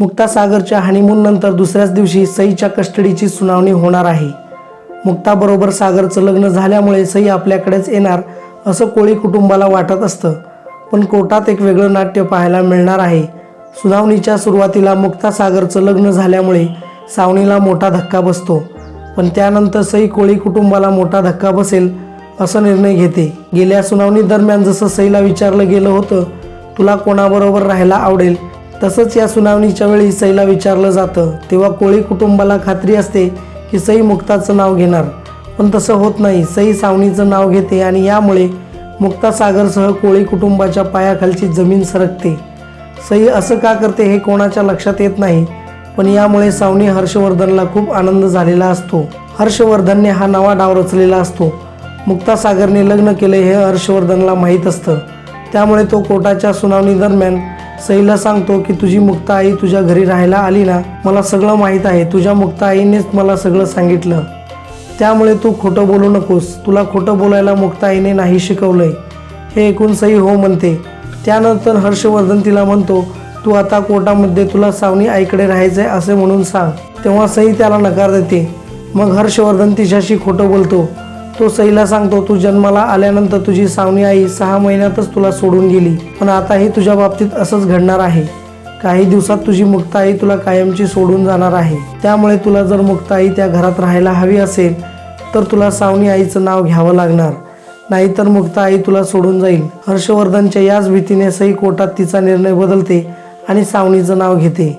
Mukta सागरच्या honeymoon नंतर दुसऱ्याच दिवशी सईच्या कस्टडीची सुनावणी होणार आहे. मुक्ताबरोबर सागरचं लग्न झाल्यामुळे सई आपल्याकडेच येणार असं कोळी कुटुंबाला वाटत असतं. पण कोर्टात एक वेगळं नाट्य पाहायला मिळणार आहे. सुनावणीच्या सुरुवातीला मुक्ता सागरचं लग्न झाल्यामुळे सावणीला मोठा धक्का बसतो. पण त्यानंतर सई कोळी कुटुंबाला मोठा धक्का बसेल असा निर्णय घेते. गेल्या सुनावणी दरम्यान जसं सईला विचारलं गेलं होतं तुला कोणाबरोबर राहायला आवडेल? तसंच या सुनावणीच्या वेळी सईला विचारलं जातं तेव्हा कोळी कुटुंबाला खात्री असते की सई मुक्ताचं नाव घेणार. पण तसं होत नाही. सई सावनीचं नाव घेते आणि यामुळे मुक्ता सागरसह कोळी कुटुंबाच्या पायाखालची जमीन सरकते. सई असं का करते हे कोणाच्या लक्षात येत नाही पण यामुळे सावनी हर्षवर्धनला खूप आनंद झालेला असतो. हर्षवर्धनने हा नवा डाव रचलेला असतो. मुक्ता सागरने लग्न केले हे हर्षवर्धनला माहीत असतं. त्यामुळे तो कोर्टाच्या सुनावणी दरम्यान सईला सांगतो की तुझी मुक्ता आई तुझ्या घरी राहायला आली ना मला सगळं माहीत आहे. तुझ्या मुक्ता आईनेच मला सगळं सांगितलं. त्यामुळे तू खोटं बोलू नकोस. तुला खोटं बोलायला मुक्ताईने नाही शिकवलंय. हे ऐकून सई हो म्हणते. त्यानंतर हर्षवर्धन तिला म्हणतो तू आता कोर्टामध्ये तुला सावनी आईकडे राहायचंय असे म्हणून सांग. तेव्हा सई त्याला नकार देते. मग हर्षवर्धन तिच्याशी खोटं बोलतो. तो सईला सांगतो तू जन्माला आल्यानंतर तुझी सावनी आई सहा महिन्यातच तुला सोडून गेली. पण आताही तुझ्या बाबतीत असंच घडणार आहे. काही दिवसात तुझी मुक्ताई तुला कायमची सोडून जाणार आहे. त्यामुळे तुला जर मुक्ताई त्या घरात राहायला हवी असेल तर तुला सावनी आईचं नाव घ्यावं लागणार. नाहीतर मुक्ता आई तुला सोडून जाईल. हर्षवर्धनच्या याच भीतीने सई कोर्टात तिचा निर्णय बदलते आणि सावनीचं नाव घेते.